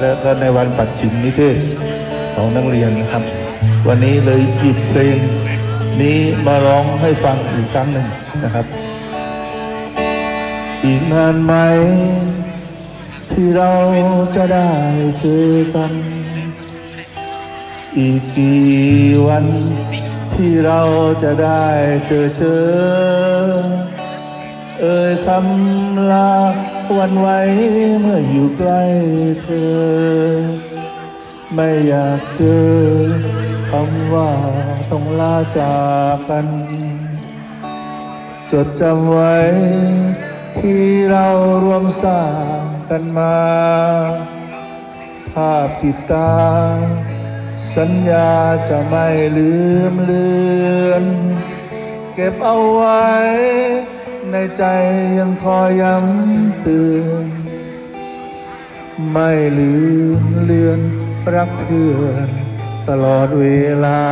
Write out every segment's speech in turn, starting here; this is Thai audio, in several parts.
แล้วก็ในวันปัดฉิมนิเทศของนักเรียนนะครับ วันนี้เลยหยิบเพลงนี้มาร้องให้ฟังอีกครั้งหนึ่งนะครับ อีกนานไหม ที่เราจะได้เจอกัน อีกกี่วันที่เราจะได้เจอเจอ เอ่ยคำลา วันไว้เมื่ออยู่ใกล้เธอ ไม่อยากเจอคำว่าต้องลาจากกัน จดจำไว้ที่เรารวมสร้างกันมา ภาพติดตา สัญญาจะไม่ลืมเลือน เก็บเอาไว้ ในใจยังคอยย้ำเตือนไม่ลืมเลือนรักเพื่อนตลอดเวลา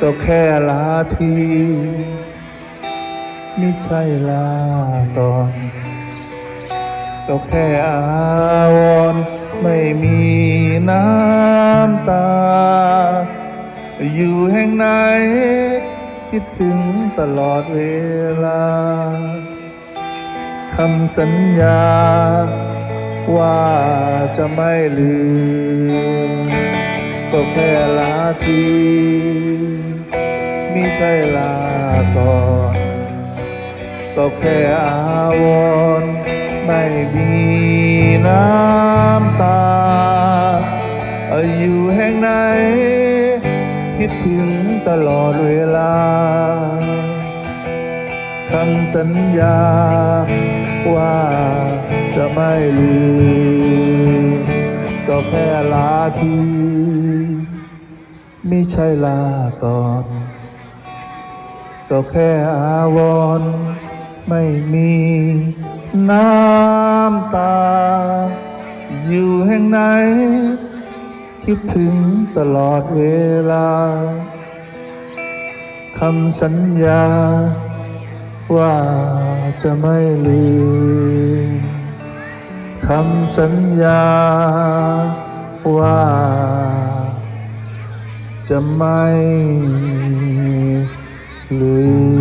ก็แค่ลาทีไม่ใช่ลาตอนก็แค่อาวรไม่มีน้ำตา อยู่แห่งไหน คิดถึงตลอดเวลาคำสัญญา ว่าจะไม่ลืม ก็แค่ลาทีไม่ใช่ลาก่อนก็แค่อาวรไม่มีน้ำตา อยู่แห่งไหน ดถึงตลอดเวลาคำสัญญา ว่าจะไม่ลืมก็แค่ลาทีไม่ใช่ลาก่อน ก็แค่อาวรไม่มีน้ำตา อยู่แห่งไหน คิดถึงตลอดเวลาคำสัญญา ว่าจะไม่ลืมคำสัญญา ว่า จะไม่ลืม